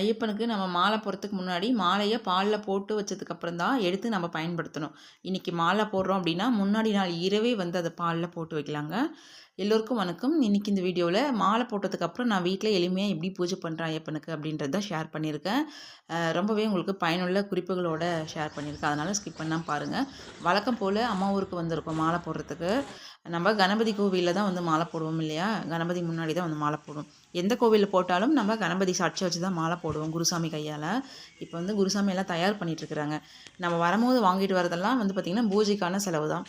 ஐயப்பனுக்கு நம்ம மாலை போடுறதுக்கு முன்னாடி மாலையை பாலில் போட்டு வச்சதுக்கப்புறம் தான் எடுத்து நம்ம பயன்படுத்தணும். இன்றைக்கி மாலை போடுறோம் அப்படின்னா முன்னாடி நாள் இரவே வந்து அதை பாலில் போட்டு வைக்கலாங்க. எல்லோருக்கும் வணக்கம். இன்றைக்கி இந்த வீடியோவில் மாலை போட்டதுக்கப்புறம் நான் வீட்டில் எளிமையாக எப்படி பூஜை பண்ணுறேன் ஐயப்பனுக்கு அப்படின்றத ஷேர் பண்ணியிருக்கேன். ரொம்பவே உங்களுக்கு பயனுள்ள குறிப்புகளோடு ஷேர் பண்ணியிருக்கேன். அதனால் ஸ்கிப் பண்ணால் பாருங்கள் வழக்கம் போல் அம்மா ஊருக்கு வந்திருக்கோம் மாலை போடுறதுக்கு. நம்ம கணபதி கோவிலில் தான் வந்து மாலை போடுவோம் இல்லையா? கணபதி முன்னாடி தான் வந்து மாலை போடுவோம். எந்த கோவிலில் போட்டாலும் நம்ம கணபதி சாட்சி வச்சு தான் மாலை போடுவோம் குருசாமி கையால். இப்போ வந்து குருசாமி எல்லாம் தயார் பண்ணிகிட்ருக்குறாங்க நம்ம வரும்போது வாங்கிட்டு வரதெல்லாம் வந்து பார்த்திங்கன்னா பூஜைக்கான செலவு தான்.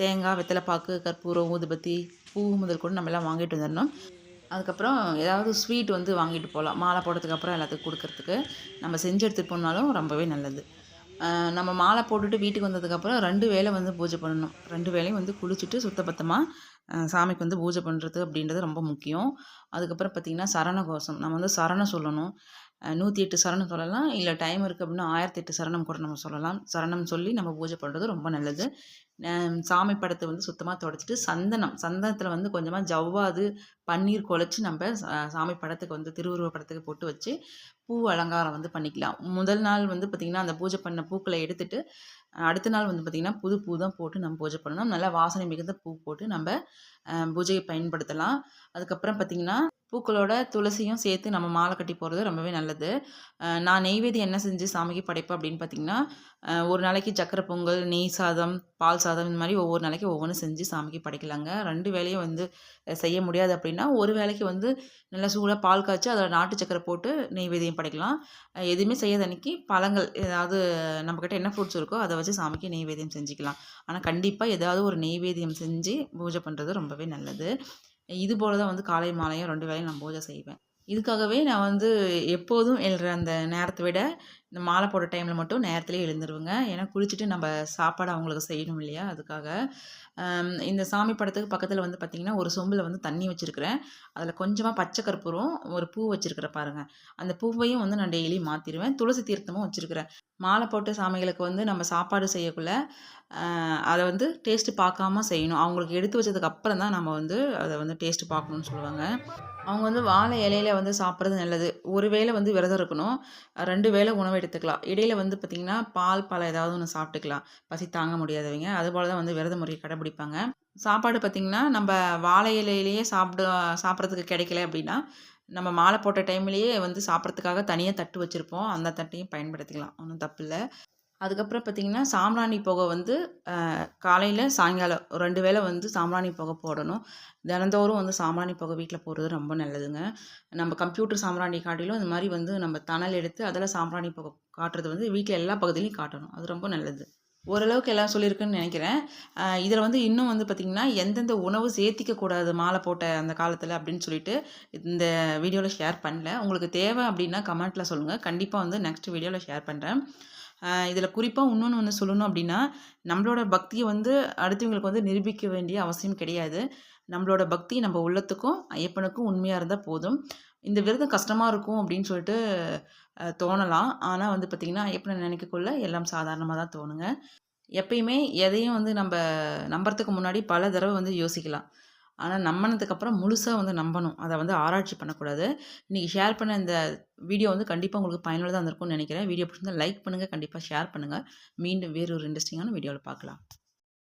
தேங்காய் வெத்தலைப்பாக்கு கற்பூரம் ஊதுபத்தி பூ முதல் கூட நம்ம எல்லாம் வாங்கிட்டு வந்துடணும். அதுக்கப்புறம் ஏதாவது ஸ்வீட் வந்து வாங்கிட்டு போகலாம் மாலை போடுறதுக்கு அப்புறம் எல்லாத்துக்கும் கொடுக்கறதுக்கு. நம்ம செஞ்சு எடுத்துகிட்டு போனாலும் ரொம்பவே நல்லது. நம்ம மாலை போட்டுட்டு வீட்டுக்கு வந்ததுக்கப்புறம் ரெண்டு வேளை வந்து பூஜை பண்ணணும். ரெண்டு வேலையும் வந்து குளிச்சுட்டு சுத்தபத்தமாக சாமிக்கு வந்து பூஜை பண்ணுறது அப்படின்றது ரொம்ப முக்கியம். அதுக்கப்புறம் பார்த்திங்கன்னா சரண கோஷம் நம்ம வந்து சரணம் சொல்லணும். நூற்றி எட்டு சரணம் சொல்லலாம். இல்லை டைம் இருக்குது அப்படின்னா ஆயிரத்தி எட்டு சரணம் கூட நம்ம சொல்லலாம். சரணம் சொல்லி நம்ம பூஜை பண்ணுறது ரொம்ப நல்லது. சாமி படத்தை வந்து சுத்தமாக தொடச்சிட்டு சந்தனம் சந்தனத்தில் வந்து கொஞ்சமாக ஜவ்வாது பன்னீர் குழச்சி நம்ம சாமி படத்துக்கு வந்து திருவுருவ படத்துக்கு போட்டு வச்சு பூ அலங்காரம் வந்து பண்ணிக்கலாம். முதல் நாள் வந்து பார்த்திங்கன்னா அந்த பூஜை பண்ண பூக்களை எடுத்துட்டு அடுத்த நாள் வந்து பார்த்திங்கன்னா புது பூ தான் போட்டு நம்ம பூஜை பண்ணணும். நல்லா வாசனை மிகுந்த பூ போட்டு நம்ம பூஜையை பயன்படுத்தலாம். அதுக்கப்புறம் பார்த்திங்கன்னா பூக்களோட துளசியும் சேர்த்து நம்ம மாலை கட்டி போகிறது ரொம்பவே நல்லது. நான் நெய்வேதி என்ன செஞ்சு சாமிக்கு படைப்பேன் அப்படின்னு பார்த்திங்கன்னா ஒரு நாளைக்கு சக்கரை பொங்கல் நெய் சாதம் பால் சாதம் இந்த மாதிரி ஒவ்வொரு நாளைக்கு ஒவ்வொன்றும் செஞ்சு சாமிக்கு படைக்கலாங்க. ரெண்டு வேலையும் வந்து செய்ய முடியாது அப்படின்னா ஒரு வேலைக்கு வந்து நல்லா சூடாக பால் காய்ச்சி அதில் நாட்டு சக்கரை போட்டு நெய்வேதியம் படைக்கலாம். எதுவுமே செய்யாத அன்றைக்கி பழங்கள் ஏதாவது நம்மக்கிட்ட என்ன ஃப்ரூட்ஸ் இருக்கோ அதை வச்சு சாமிக்கு நெய்வேதியம் செஞ்சுக்கலாம். ஆனால் கண்டிப்பாக ஏதாவது ஒரு நெய்வேதியம் செஞ்சு பூஜை பண்ணுறது ரொம்பவே நல்லது. இது போல் தான் வந்து காலை மாலையும் ரெண்டு வேலையும் நான் பூஜை செய்வேன். இதுக்காகவே நான் வந்து எப்போதும் எழுற அந்த நேரத்தை விட இந்த மாலை போடுற டைமில் மட்டும் நேரத்துலேயே எழுந்துருவேங்க. ஏன்னா குளிச்சுட்டு நம்ம சாப்பாடு அவங்களுக்கு செய்யணும் இல்லையா? அதுக்காக. இந்த சாமி படத்துக்கு பக்கத்தில் வந்து பார்த்திங்கன்னா ஒரு சொம்பில் வந்து தண்ணி வச்சுருக்கிறேன். அதில் கொஞ்சமாக பச்சை கற்பூரம் ஒரு பூ வச்சுருக்கிறேன் பாருங்கள் அந்த பூவையும் வந்து நான் டெய்லி மாற்றிடுவேன் துளசி தீர்த்தமும் வச்சுருக்கிறேன். மாலை போட்ட சாமிகளுக்கு வந்து நம்ம சாப்பாடு செய்யக்குள்ள அதை வந்து டேஸ்ட்டு பார்க்காம செய்யணும். அவங்களுக்கு எடுத்து வச்சதுக்கு அப்புறம் தான் நம்ம வந்து அதை வந்து டேஸ்ட்டு பார்க்கணுன்னு சொல்லுவாங்க. அவங்க வந்து வாழை இலையில வந்து சாப்பிட்றது நல்லது. ஒரு வேளை வந்து விரதம் இருக்கணும். ரெண்டு வேளை உணவு எடுத்துக்கலாம். இடையில வந்து பார்த்திங்கன்னா பால் பழம் ஏதாவது ஒன்று சாப்பிட்டுக்கலாம். பசி தாங்க முடியாதவங்க. அதுபோல் தான் வந்து விரத முறையை கடைபிடிப்பாங்க. சாப்பாடு பார்த்திங்கன்னா நம்ம வாழை இலையிலேயே சாப்பிட சாப்பிட்றதுக்கு கிடைக்கல அப்படின்னா நம்ம மாலை போட்ட டைம்லேயே வந்து சாப்பிட்றதுக்காக தனியாக தட்டு வச்சுருப்போம். அந்த தட்டையும் பயன்படுத்திக்கலாம். ஒன்றும் தப்பு இல்லை. அதுக்கப்புறம் பார்த்திங்கன்னா சாம்பிராணி புகை வந்து காலையில் சாயங்காலம் ரெண்டு வேளை வந்து சாம்பிராணி புகை போடணும். தினந்தோறும் வந்து சாம்பிராணி புகை வீட்டில் போடுறது ரொம்ப நல்லதுங்க. நம்ம கம்ப்யூட்டர் சாம்பிராணி காட்டிலும் இந்த மாதிரி வந்து நம்ம தணல் எடுத்து அதில் சாம்பிராணி புகை காட்டுறது வந்து வீட்டில் எல்லா பகுதியிலையும் காட்டணும். அது ரொம்ப நல்லது. ஓரளவுக்கு எல்லாம் சொல்லியிருக்குன்னு நினைக்கிறேன். இதில் வந்து இன்னும் வந்து பார்த்திங்கன்னா எந்தெந்த உணவு சேர்த்திக்கக்கூடாது மாலை போட்ட அந்த காலத்தில் அப்படின்னு சொல்லிட்டு இந்த வீடியோவில் ஷேர் பண்ணல. உங்களுக்கு தேவை அப்படின்னா கமெண்ட்டில் சொல்லுங்கள் கண்டிப்பாக வந்து நெக்ஸ்ட் வீடியோவில் ஷேர் பண்ணுறேன் இதில் குறிப்பாக இன்னொன்று ஒன்று சொல்லணும் அப்படின்னா நம்மளோட பக்தியை வந்து அடுத்தவங்களுக்கு வந்து நிரூபிக்க வேண்டிய அவசியம் கிடையாது. நம்மளோட பக்தி நம்ம உள்ளத்துக்கும் ஐயப்பனுக்கும் உண்மையாக இருந்தால் போதும். இந்த விரதம் கஷ்டமாக இருக்கும் அப்படின்னு சொல்லிட்டு தோணலாம். ஆனால் வந்து பார்த்திங்கன்னா ஐயப்பனை நினைக்கக்குள்ள எல்லாம் சாதாரணமாக தான் தோணுங்க. எப்பயுமே எதையும் வந்து நம்ம நம்புறதுக்கு முன்னாடி பல தடவை வந்து யோசிக்கலாம். ஆனால் நம்பினதுக்கப்புறம் முழுசாக வந்து நம்பணும். அதை வந்து ஆராய்ச்சி பண்ணக்கூடாது. இன்றைக்கி ஷேர் பண்ண இந்த வீடியோ வந்து கண்டிப்பாக உங்களுக்கு பயனுள்ளதாக இருந்திருக்கும்னு நினைக்கிறேன். வீடியோ பிடிச்சிருந்தால் லைக் பண்ணுங்கள் கண்டிப்பாக ஷேர் பண்ணுங்கள் மீண்டும் வேறு ஒரு இன்ட்ரெஸ்டிங்கான வீடியோவில் பார்க்கலாம்